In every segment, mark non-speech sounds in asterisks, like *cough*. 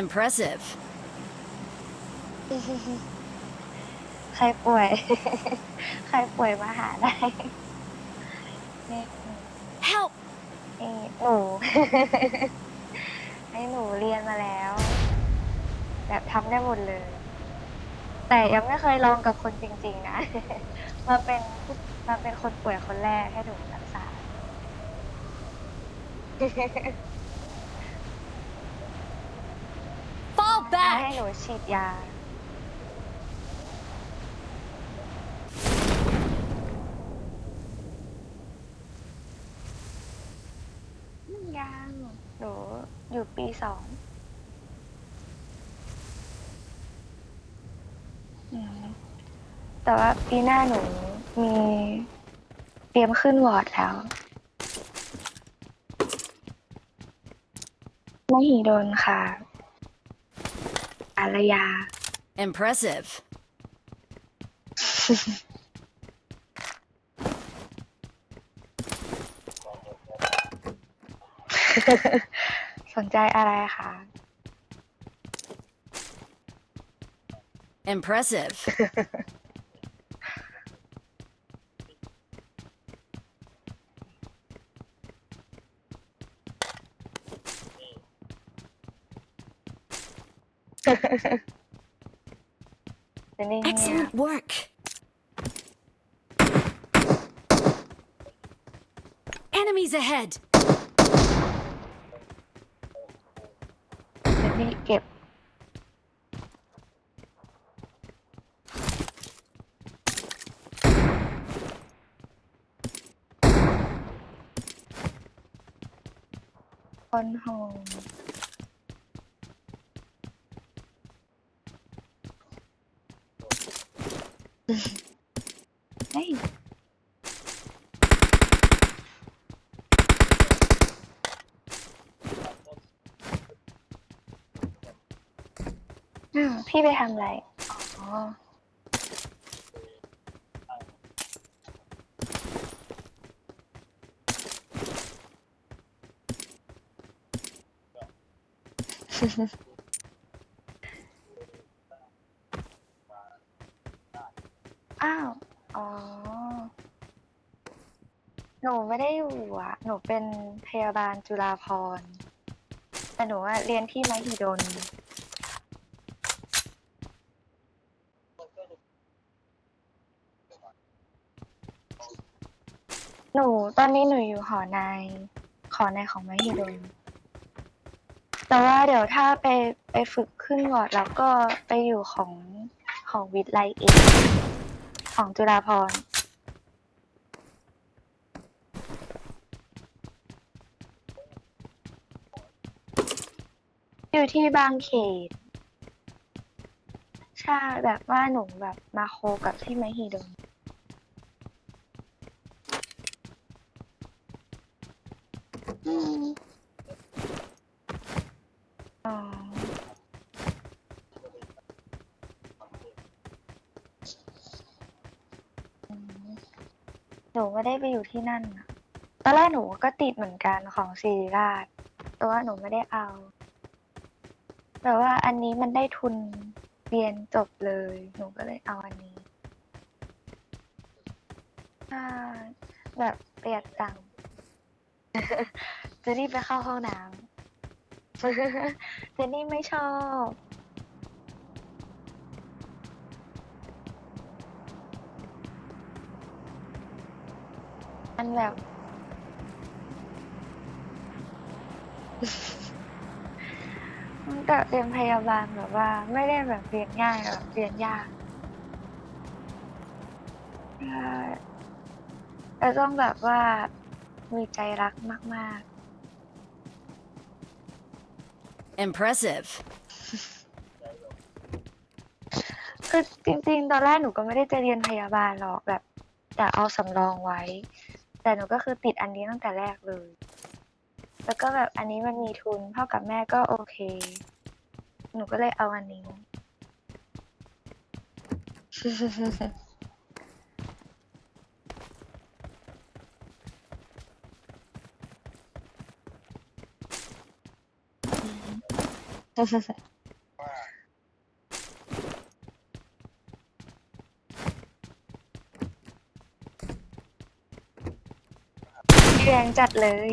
Impressive. ใครป่วย ใครป่วยมาหาได้นี่ Help! นี่หนู ให้หนูเรียนมาแล้ว แบบทำได้หมดเลย แต่ยังไม่เคยลองกับคนจริง ๆ นะ มาเป็นผู้มาเป็นคนป่วยคนแรกให้หนูรักษา Fall แล้วให้หนูฉีดยา ยัง หนูอยู่ปีสองแต่ว่าปีหน้าหนูมีเตรียมขึ้นวอร์ดแล้วไม่หีโดนค่ะารยา Impressive. *laughs* สนใจอะไรคะ Impressive. *laughs* Excellent work. Enemies ahead. เจนนี่เก็บคนโฮมเฮ้ย อ้าวพี่ไปทำอะไร อ๋อ อ้าว อ๋อ หนูไม่ได้อยู่อะ หนูเป็นพยาบาลจุฬาภรณ์แต่หนูอะเรียนที่มหิดล ตอนนี้หนูอยู่หอในหอในของไมหิดลแต่ว่าเดี๋ยวถ้าไปไปฝึกขึ้นวอร์ดแล้วก็ไปอยู่ของของวิทย์ไลเองของจุฬาภรอยู่ที่บางเขตใช่แบบว่าหนูแบบมาโคกับที่มหิดลอืมอ๋ออืม หนูไม่ได้ไปอยู่ที่นั่นอะตอนแรกหนูก็ติดเหมือนกันของศิริราช แต่ว่าหนูไม่ได้เอา แต่ว่าอันนี้มันได้ทุนเรียนจบเลย หนูก็เลยเอาอันนี้แบบประหยัดตังค์ เจนนี่ไปเข้าห้องน้ำ เจนนี่ไม่ชอบ มันแบบมันกับเรียนพยาบาลแบบว่า ไม่ได้แบบเรียนง่ายแบบเรียนยากแต่ต้องแบบว่ามีใจรักมาก ๆ Impressive. คือจริงๆ ตอนแรกหนูก็ไม่ได้จะเรียนพยาบาลหรอกแบบ แต่เอาสำรองไว้ แต่หนูก็คือติดอันนี้ตั้งแต่แรกเลย แล้วก็แบบอันนี้มันมีทุนพ่อกับแม่ก็โอเค หนูก็เลยเอาอันนี้ แรงจัดเลย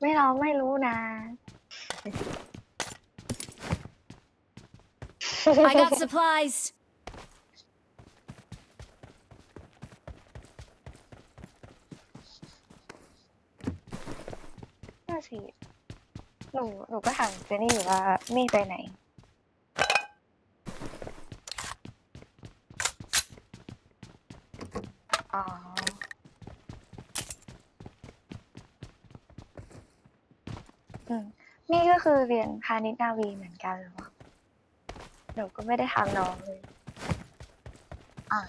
ไม่ร้องไม่รู้นะ I got supplies. น่าสิหนูหนูก็ถามเจนนี่อยู่ว่ามีไปไหน อ๋อ อืมนี่ก็คือเรียนพาณิชย์นาวีเหมือนกันเหรอ หนูก็ไม่ได้ทำน้องเลยอ่า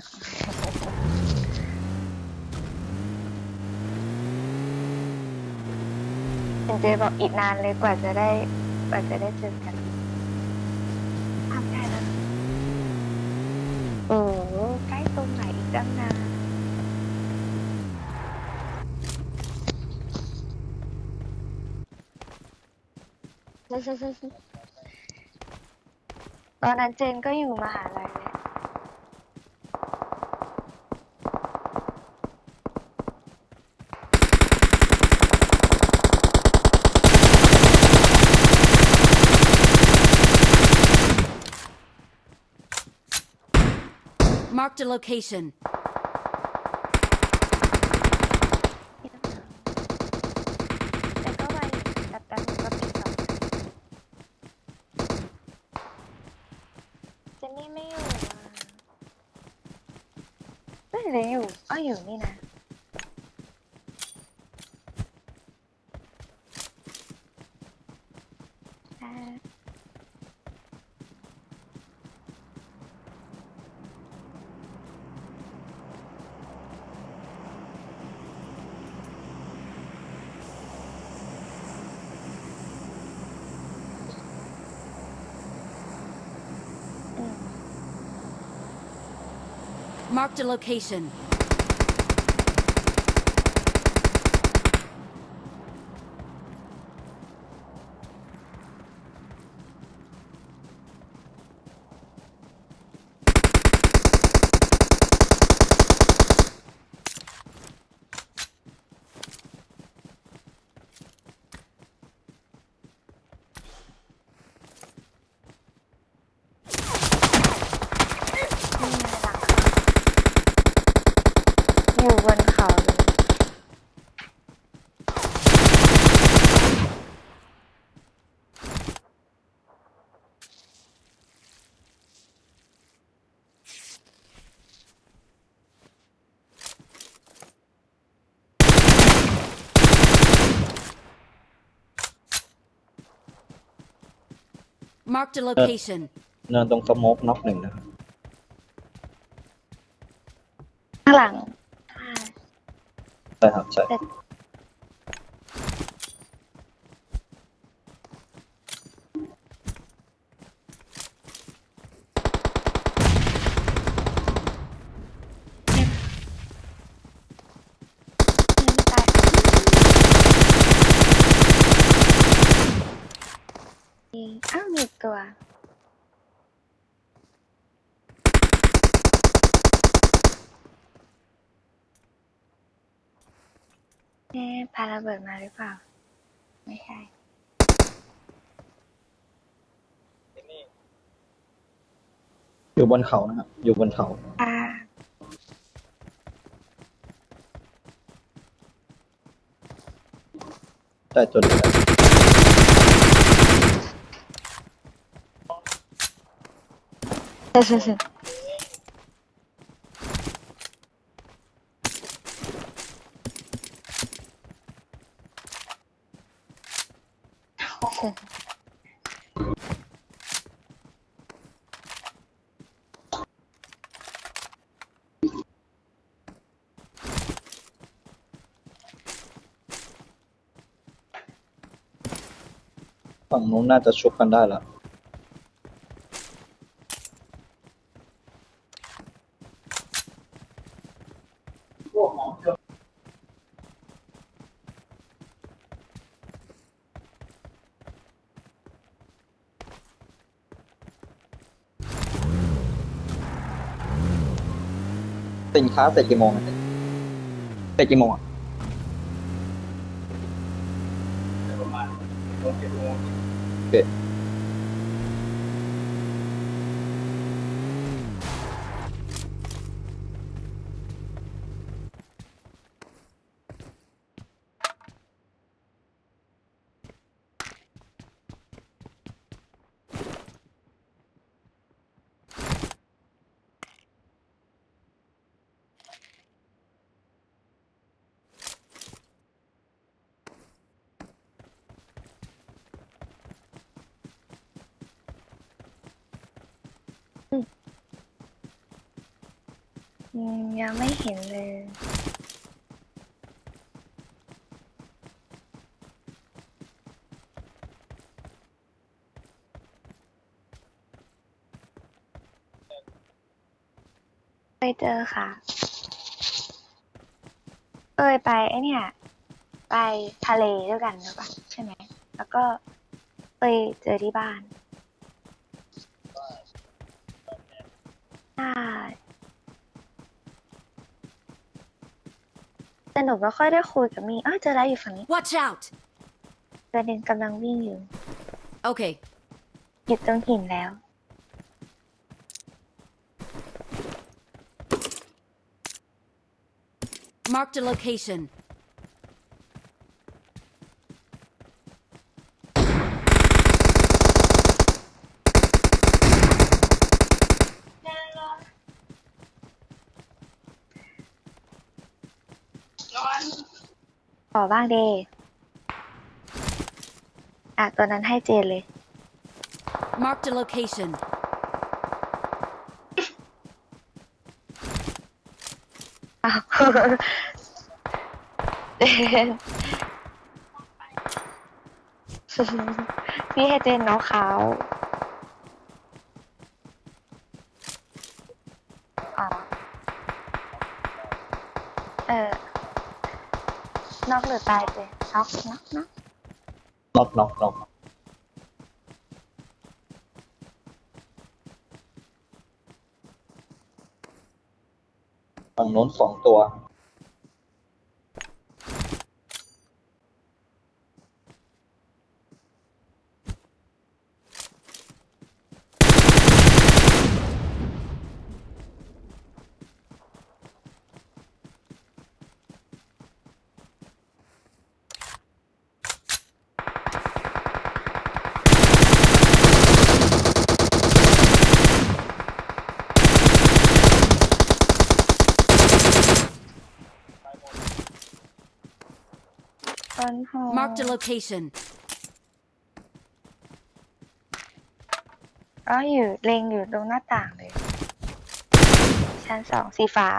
เห็นเจบอกอีกนานเลยกว่าจะได้กว่าจะได้เจอกันทำได้แล้วโอ้โหใกล้ตรงไหนอีกตั้งนาน ตอนนั้นเจนก็อยู่มหาลัยแหละ Marked a location. พี่ต้องถามแต่ก็ไวอยู่แต่แป๊บนึงก็ปีสองเจ นนี่ไม่อยู่อะเอ้ยหนออยู่อ้าวอยู่นี่นะ Marked a location. Marked a location. เนินตรงสโมกน็อกหนึ่งนะครับข้างหลังอ่าใช่ครับใช่ยังไม่ตายอืมอ้าวมีอีกตัว เอ๊ะพาระเบิดมาหรือเปล่า ไม่ใช่ อยู่บนเขานะครับ อยู่บนเขา อ่าใช่ตัวเดียวกันอฝั่งนู้นน่าจะชุบกันได้ละ ท้าเสร็จกี่โมงอะเสร็จกี่โมงอะประโอเค อืมยังไม่เห็นเลย ไปเจอค่ะ เอยไปไอเนี่ย ไปทะเลด้วยกันหรือเปล่าใช่ไหม แล้วก็ไปเจอที่บ้านใช่ แต่หนูไม่ค่อยได้คุยกับมีอ้าวเจอแล้วอยู่ฝั่งนี้ Watch out! ประเด็นกำลังวิ่งอยู่ Okay. หยุดตรงหินแล้ว Marked a location. อบ้างเดอะตัวนั้นให้เจนเลย Marked a location. อ้าวเจนพี่ให้เจนน้องเขาอ๋อเออนอก หรือตายเจนน็อกน็อกน็อกน็อกน็อกน็อกฝั่งโน้นสองตัว ต้นหอม Marked a location. อ๋ออยู่เล็งอยู่ตรงหน้าต่างเลย ชั้นสองสีฟ้า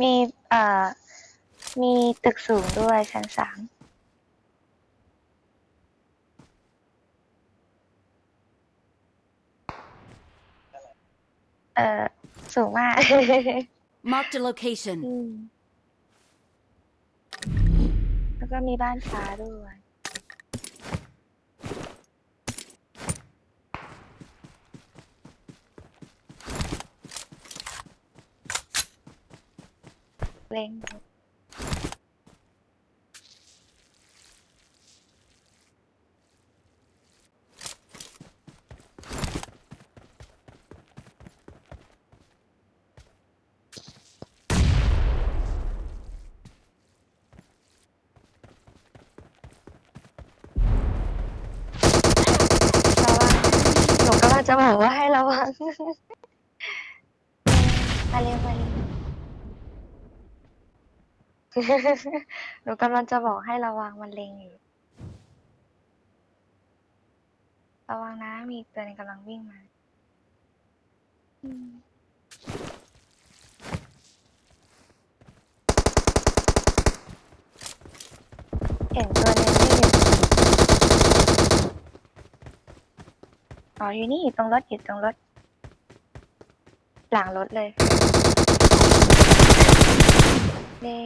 มีเอ่อมีตึกสูงด้วยชั้นสามเอ่อสูงมาก Marked a location. อืมแล้วก็มีบ้านฟ้าด้วย เล็ง มาเร็วมาเร็วหนูกำลังจะบอกให้ระวังมันเลงอยู่ ระวังนะ มีตัวนึงกำลังวิ่งมาเห็นตัวนึงที่อยู่อ๋ออยู่นี่อยู่ตรงรถอยู่ตรงรถ หลังรถเลยเน่